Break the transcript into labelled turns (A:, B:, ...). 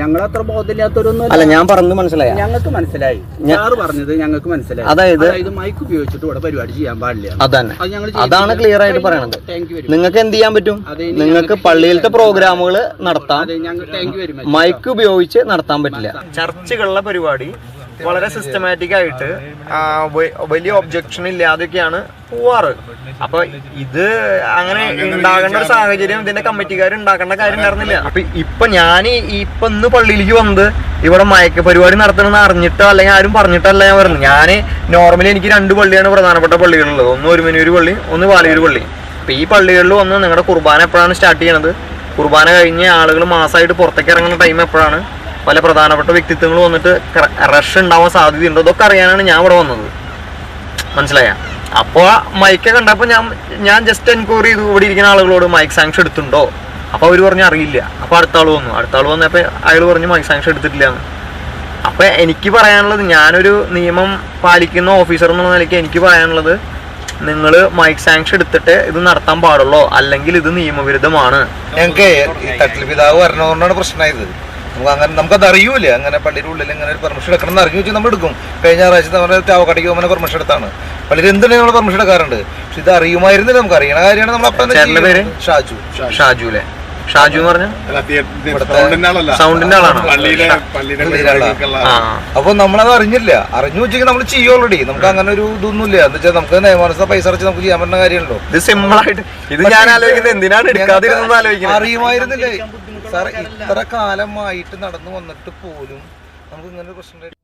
A: ഞങ്ങൾ അത്ര ബോധമില്ലാത്തവരൊന്നും
B: അല്ല ഞാൻ പറഞ്ഞു മനസ്സിലായി.
A: ഞങ്ങൾക്ക് മനസ്സിലായി. സാറ് പറഞ്ഞത് ഞങ്ങൾക്ക് മനസ്സിലായി.
B: അതായത്
A: മൈക്ക് ഉപയോഗിച്ചിട്ട് ഇവിടെ പരിപാടി ചെയ്യാൻ പാടില്ല. അതാണ്
B: അതാണ് ക്ലിയർ ആയിട്ട് പറയണത്.
A: വെരി
B: നിങ്ങൾക്ക് എന്ത് ചെയ്യാൻ പറ്റും? നിങ്ങൾക്ക് പള്ളിയിലത്തെ പ്രോഗ്രാമുകൾ നടത്താം. മൈക്ക് ഉപയോഗിച്ച് നടത്താൻ പറ്റില്ല. ചർച്ചകളുടെ പരിപാടി. വളരെ സിസ്റ്റമാറ്റിക് ആയിട്ട് വലിയ ഒബ്ജക്ഷൻ ഇല്ലാതെയൊക്കെയാണ് പോവാറ്. അപ്പൊ ഇത് അങ്ങനെ ഉണ്ടാകേണ്ട ഒരു സാഹചര്യം ഇതിന്റെ കമ്മിറ്റിക്കാർ ഉണ്ടാക്കേണ്ട കാര്യം ഉണ്ടായിരുന്നില്ല. അപ്പൊ ഇപ്പൊ ഞാൻ ഇപ്പൊ ഇന്ന് പള്ളിയിലേക്ക് വന്നത് ഇവിടെ മയക്ക പരിപാടി നടത്തണമെന്ന് അറിഞ്ഞിട്ടോ അല്ലെങ്കിൽ ആരും പറഞ്ഞിട്ടല്ല ഞാൻ പറഞ്ഞു ഞാൻ നോർമലി എനിക്ക് രണ്ട് പള്ളിയാണ് പ്രധാനപ്പെട്ട പള്ളികളുള്ളത് ഒന്ന് ഒരുമനൂര് പള്ളി ഒന്ന് പാലയൂർ പള്ളി. അപ്പൊ ഈ പള്ളികളിൽ വന്ന് നിങ്ങളുടെ കുർബാന എപ്പോഴാണ് സ്റ്റാർട്ട് ചെയ്യണത്? കുർബാന കഴിഞ്ഞ് ആളുകൾ മാസമായിട്ട് പുറത്തേക്ക് ഇറങ്ങുന്ന ടൈം എപ്പോഴാണ്? പല പ്രധാനപ്പെട്ട വ്യക്തിത്വങ്ങൾ വന്നിട്ട് റഷ് ഉണ്ടാവാൻ സാധ്യതയുണ്ടോ. ഇതൊക്കെ അറിയാനാണ് ഞാൻ ഇവിടെ വന്നത്. മനസ്സിലായ? അപ്പോൾ മൈക്ക് കണ്ടപ്പോൾ ഞാൻ ഞാൻ ജസ്റ്റ് എൻക്വയറി ചെയ്തു. ഇവിടെ ഇരിക്കുന്ന ആളുകളോട് മൈക്ക് സാങ്ഷൻ എടുത്തുണ്ടോ അപ്പോൾ അവർ പറഞ്ഞു അറിയില്ല. അപ്പോൾ അടുത്ത ആൾ വന്നു. അടുത്ത ആൾ വന്നപ്പോൾ അയാൾ പറഞ്ഞു മൈക്ക് സാങ്ഷൻ എടുത്തിട്ടില്ല എന്ന് അപ്പോൾ എനിക്ക് പറയാനുള്ളത് ഞാനൊരു നിയമം പാലിക്കുന്ന ഓഫീസർ എന്നുള്ള നിലയ്ക്ക് എനിക്ക് പറയാനുള്ളത് നിങ്ങൾ മൈക്ക് സാങ്ഷൻ എടുത്തിട്ട് ഇത് നടത്താൻ പാടുള്ളൂ? അല്ലെങ്കിൽ ഇത് നിയമവിരുദ്ധമാണ്?
C: ഞങ്ങൾക്ക് തട്ടിൽ പിതാവ് പറഞ്ഞതുകൊണ്ടാണ് പ്രശ്നമായത്. നമുക്ക് അങ്ങനെ നമുക്കത് അറിയൂല അങ്ങനെ പള്ളിയുടെ ഉള്ളിൽ ഇങ്ങനെ ഒരു പെർമിഷൻ എടുക്കണം എന്ന് അറിഞ്ഞു വെച്ചാൽ നമ്മൾ എടുക്കും കഴിഞ്ഞ ആഴ്ച നമ്മുടെ ചാവക്കാട്ടിക്ക് പോകുമ്പോൾ പെർമിഷൻ എടുത്താണ്. പള്ളിയിൽ എന്തിനാണ് നമ്മൾ പെർമിഷൻ എടുക്കാറുണ്ട്? പക്ഷെ ഇത് അറിയുമായിരുന്നില്ല നമുക്ക്. അറിയണ കാര്യമാണ് നമ്മൾ അപ്പം
B: പേര്?
C: ഷാജു.
B: ഷാജു. അല്ലേ? ഷാജു എന്ന് പറഞ്ഞ?
D: സൗണ്ടിന്റെ
B: ആളാണ്?
C: അപ്പൊ നമ്മളത് അറിഞ്ഞില്ല. അറിഞ്ഞു വെച്ചെങ്കിൽ നമ്മൾ ചെയ്യും ഓൾറെഡി നമുക്ക് അങ്ങനെ ഒരു ഇതൊന്നുമില്ല. എന്ന് വെച്ചാൽ നമുക്ക് നിയമാനുസൃത പൈസ അടച്ച് നമുക്ക് ചെയ്യാൻ പറ്റുന്ന കാര്യമല്ലോ
B: ഇത് സിമ്പിൾ ആയിട്ട് ഇത് ഞാൻ ആലോചിക്കുന്നത് എന്തിനാണ് എടുക്കാതിരുന്നത് ആലോചിക്കുന്നത്?
C: അറിയുമായിരുന്നില്ലേ. സാർ ഇത്ര കാലമായിട്ട് നടന്നു വന്നിട്ട് പോലും നമുക്ക് ഇങ്ങനെ ഒരു പ്രശ്നം